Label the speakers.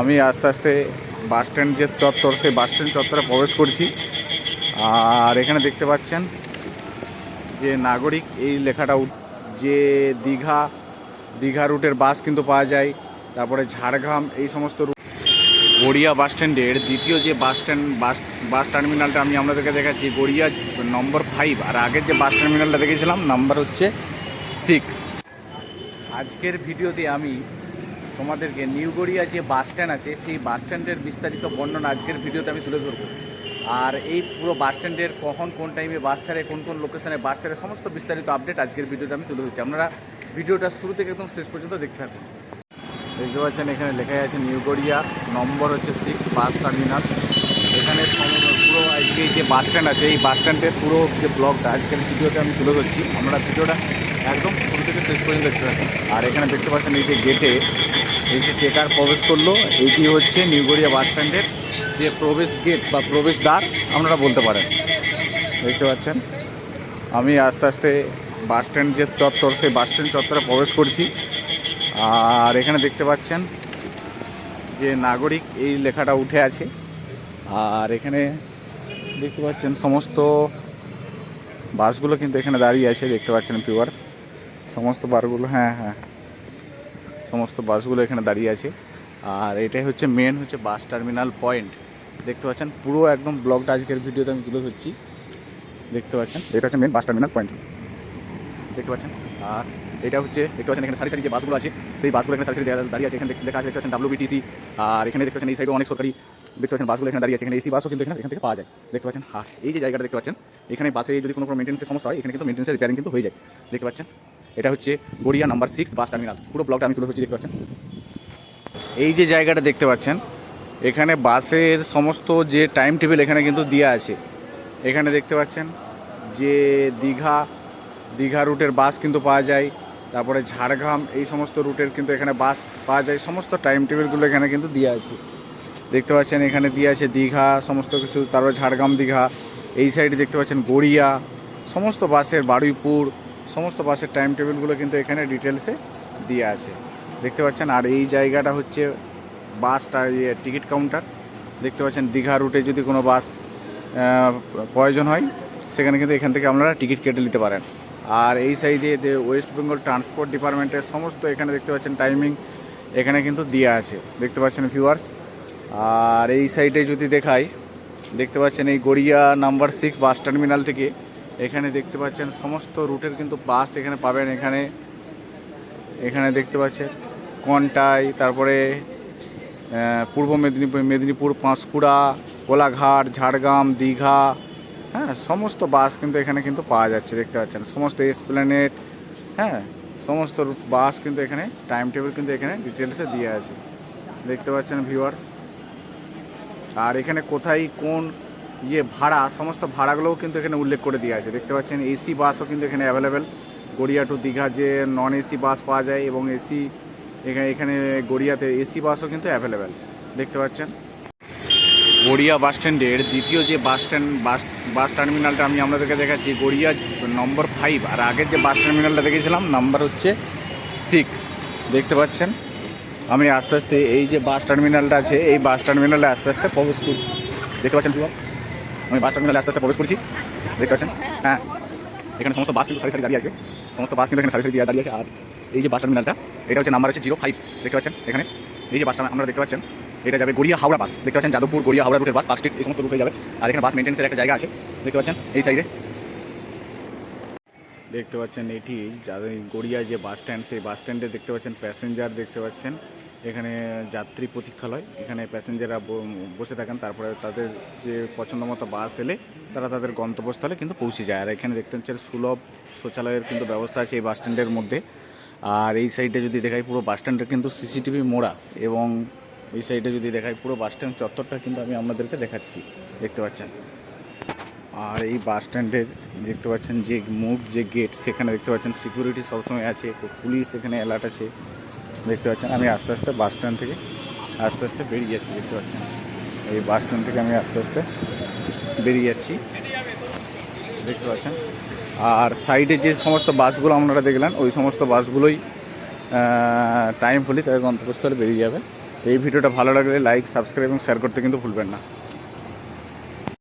Speaker 1: আমি আস্তে আস্তে বাস স্ট্যান্ড যে চত্বর, সেই বাস স্ট্যান্ড চত্বরে প্রবেশ করছি। আর এখানে দেখতে পাচ্ছেন যে নাগরিক, এই লেখাটা যে দীঘা দীঘা রুটের বাস কিন্তু পাওয়া যায়, তারপরে ঝাড়গ্রাম, এই সমস্ত রুট গড়িয়া বাস স্ট্যান্ডের দ্বিতীয় যে বাস স্ট্যান্ড, বাস বাস টার্মিনালটা আমি আপনাদেরকে দেখাচ্ছি, গড়িয়া নম্বর ফাইভ আর আগের যে বাস টার্মিনালটা দেখেছিলাম, নাম্বার হচ্ছে সিক্স আজকের ভিডিওতে আমি তোমাদেরকে নিউ গড়িয়া যে বাস স্ট্যান্ড আছে, সেই বাস স্ট্যান্ডের বিস্তারিত বর্ণনা আজকের ভিডিওতে আমি তুলে ধরবো। আর এই পুরো বাস স্ট্যান্ডের কখন, কোন টাইমে বাস ছাড়ে, কোন কোন লোকেশানে বাস ছাড়ে, সমস্ত বিস্তারিত আপডেট আজকের ভিডিওতে আমি তুলে ধরছি। আপনারা ভিডিওটা শুরু থেকে একদম শেষ পর্যন্ত দেখতে থাকুন। দেখতে পাচ্ছেন এখানে লেখা আছে নিউ গড়িয়া, নম্বর হচ্ছে সিক্স বাস টার্মিনাল এখানে পুরো আজকে যে বাস স্ট্যান্ড আছে, এই বাস স্ট্যান্ডের পুরো যে ব্লগটা আজকের ভিডিওতে আমি তুলে ধরছি। আমরা ভিডিওটা একদম শুরু থেকে শেষ পর্যন্ত দেখতে থাকুন। আর এখানে দেখতে পাচ্ছেন এই যে গেটে এই যে টেকার প্রবেশ করল। এইটি হচ্ছে নিউ গড়িয়া বাস স্ট্যান্ডের যে প্রবেশ গেট বা প্রবেশদ্বার আপনারা বলতে পারেন। দেখতে পাচ্ছেন? আমি আস্তে আস্তে বাস স্ট্যান্ড যে চত্বর, সেই বাস স্ট্যান্ড চত্বরে প্রবেশ করছি। আর এখানে দেখতে পাচ্ছেন যে নাগরিক এই লেখাটা উঠে আছে। আর এখানে দেখতে পাচ্ছেন সমস্ত বাসগুলো কিন্তু এখানে দাঁড়িয়ে আছে, দেখতে পাচ্ছেন ভিউয়ার্স সমস্ত বারগুলো হ্যাঁ হ্যাঁ। সমস্ত বাসগুলো এখানে দাঁড়িয়ে আছে। আর এটাই হচ্ছে মেন হচ্ছে বাস টার্মিনাল পয়েন্ট দেখতে পাচ্ছেন পুরো একদম ব্লগটা আজকের ভিডিওতে আমি তুলে ধরছি। দেখতে পাচ্ছেন? এটা হচ্ছে মেন বাস টার্মিনাল পয়েন্ট দেখতে পাচ্ছেন? আর এটা হচ্ছে দেখতে পাচ্ছেন এখানে সারি সারি যে বাসগুলো আছে সেই বাসগুলো এখানে সারি সারি দাঁড়িয়ে আছে। এখানে দেখ- লেখা আছে দেখতে পাচ্ছেন ডাব্লিউবিটিসি আর এখানে দেখতে পাচ্ছেন এই সাইডে অনেক সরকারি দেখতে পাচ্ছেন বাসগুলো এখানে দাঁড়িয়ে আছে। এখানে এসি বাসও কিন্তু এখানে এখান থেকে পাওয়া যায়। দেখতে পাচ্ছেন? আর এই যে জায়গাটা দেখতে পাচ্ছেন এখানে বাসে যদি কোনো কোনো মেনটেন্সের সমস্যা হয় এখানে কিন্তু মেনটেন্সের রিপেয়ারিং কিন্তু হয়ে যায়। দেখতে পাচ্ছেন? এটা হচ্ছে Garia number six bus terminal পুরো ব্লকটা আমি তুলে ধরছি, দেখতে পাচ্ছেন? এই যে জায়গাটা দেখতে পাচ্ছেন, এখানে বাসের সমস্ত যে টাইম টেবিল এখানে কিন্তু দেওয়া আছে। এখানে দেখতে পাচ্ছেন যে দীঘা দীঘা রুটের বাস কিন্তু পাওয়া যায়, তারপরে ঝাড়গ্রাম, এই সমস্ত রুটের কিন্তু এখানে বাস পাওয়া যায়, সমস্ত টাইম টেবিলগুলো এখানে কিন্তু দেওয়া আছে। দেখতে পাচ্ছেন এখানে দিয়ে আছে দীঘা, সমস্ত কিছু, তারপরে ঝাড়গ্রাম, দীঘা, এই সাইডে দেখতে পাচ্ছেন গড়িয়া, সমস্ত বাসের বারুইপুর সমস্ত বাসের টাইম টেবিলগুলো কিন্তু এখানে ডিটেলসে দিয়ে আছে। দেখতে পাচ্ছেন, আর এই জায়গাটা হচ্ছে বাসটা ইয়ে টিকিট কাউন্টার দেখতে পাচ্ছেন, দীঘা রুটে যদি কোনো বাস প্রয়োজন হয়, সেখানে কিন্তু এখান থেকে আপনারা টিকিট কেটে নিতে পারেন। আর এই সাইডে ওয়েস্ট বেঙ্গল ট্রান্সপোর্ট ডিপার্টমেন্টের সমস্ত এখানে দেখতে পাচ্ছেন টাইমিং এখানে কিন্তু দেওয়া আছে। দেখতে পাচ্ছেন ভিউয়ার্স আর এই সাইডে যদি দেখাই, দেখতে পাচ্ছেন এই Garia number six bus terminal থেকে এখানে দেখতে পাচ্ছেন সমস্ত রুটের কিন্তু বাস এখানে পাবেন এখানে। এখানে দেখতে পাচ্ছেন কন্টাই, তারপরে পূর্ব মেদিনীপুর মেদিনীপুর, পাঁশকুড়া, কোলাঘাট, ঝাড়গ্রাম, দীঘা হ্যাঁ সমস্ত বাস কিন্তু এখানে কিন্তু পাওয়া যাচ্ছে, দেখতে পাচ্ছেন। সমস্ত এসপ্ল্যানেট হ্যাঁ সমস্ত বাস কিন্তু এখানে, টাইম টেবিল কিন্তু এখানে ডিটেলসে দিয়ে আছে। দেখতে পাচ্ছেন ভিউয়ার্স। আর এখানে কোথায় কোন ইয়ে ভাড়া, সমস্ত ভাড়াগুলোও কিন্তু এখানে উল্লেখ করে দেওয়া আছে। দেখতে পাচ্ছেন, এসি বাসও কিন্তু এখানে অ্যাভেলেবেল গড়িয়া টু দীঘা যে নন এসি বাস পাওয়া যায় এবং এসি এখানে এখানে গড়িয়াতে এসি বাসও কিন্তু অ্যাভেলেবেল দেখতে পাচ্ছেন। গড়িয়া বাস স্ট্যান্ডের দ্বিতীয় যে বাস স্ট্যান্ড, বাস বাস টার্মিনালটা আমি আপনাদেরকে দেখাচ্ছি, গড়িয়া নম্বর ফাইভ আর আগের যে বাস টার্মিনালটা দেখেছিলাম নাম্বার হচ্ছে সিক্স দেখতে পাচ্ছেন, আমি আস্তে আস্তে এই যে বাস টার্মিনালটা আছে, এই বাস টার্মিনালে আস্তে আস্তে প্রবেশ করছি। দেখতে পাচ্ছেন আমি বাস টার্মিনালে আস্তে আস্তে প্রবেশ করছি। দেখতে পাচ্ছেন? হ্যাঁ। এখানে সমস্ত বাস কিন্তু সারি সারি দাঁড়িয়ে আছে। সমস্ত বাস কিন্তু এখানে সারি সারি দাঁড়িয়ে আছে। আর এই যে বাস টার্মিনালটা এটা হচ্ছে নাম্বার হচ্ছে জিরো ফাইভ দেখতে পাচ্ছেন এখানে? এই যে বাসটা আমরা দেখতে পাচ্ছেন, এটা যাবে গড়িয়া হাওড়া বাস দেখতে পাচ্ছেন? যাদবপুর গড়িয়া হাওড়া রুটের বাস পার্ক স্ট্রিট এই সমস্ত রুটে যাবে। আর এখানে বাস মেনটেন্সের একটা জায়গা আছে। দেখতে পাচ্ছেন? এই সাইডে দেখতে পাচ্ছেন এটি যাদের গড়িয়া যে বাস স্ট্যান্ড সেই বাস স্ট্যান্ডে দেখতে পাচ্ছেন প্যাসেঞ্জার দেখতে পাচ্ছেন। এখানে যাত্রী প্রতীক্ষালয়, এখানে প্যাসেঞ্জাররা বসে থাকেন, তারপরে তাদের যে পছন্দ মতো বাস এলে তারা তাদের গন্তব্যস্থলে কিন্তু পৌঁছে যায়। আর এখানে দেখতে পাচ্ছেন সুলভ শৌচালয়ের কিন্তু ব্যবস্থা আছে এই বাস স্ট্যান্ডের মধ্যে। আর এই সাইডে যদি দেখাই পুরো বাস স্ট্যান্ডে কিন্তু সিসিটিভি মোড়া এবং এই সাইডে যদি দেখাই পুরো বাস স্ট্যান্ড চত্বরটা কিন্তু আমি আপনাদেরকে দেখাচ্ছি। দেখতে পাচ্ছেন? আর এই বাস স্ট্যান্ডের দেখতে পাচ্ছেন যে মুখ, যে গেট, সেখানে দেখতে পাচ্ছেন সিকিউরিটি সবসময় আছে, পুলিশ এখানে অ্যালার্ট আছে। দেখতে পাচ্ছেন, আমি আস্তে আস্তে বাস স্ট্যান্ড থেকে আস্তে আস্তে বেরিয়ে যাচ্ছি, দেখতে পাচ্ছেন। এই বাস স্ট্যান্ড থেকে আমি আস্তে আস্তে বেরিয়ে যাচ্ছি, দেখতে পাচ্ছেন। আর সাইডে যে সমস্ত বাসগুলো আপনারা দেখলেন, ওই সমস্ত বাসগুলোই টাইম হলে তাদের গন্তব্যস্থলে বেরিয়ে যাবে। এই ভিডিওটা ভালো লাগলে লাইক সাবস্ক্রাইব এবং শেয়ার করতে কিন্তু ভুলবেন না।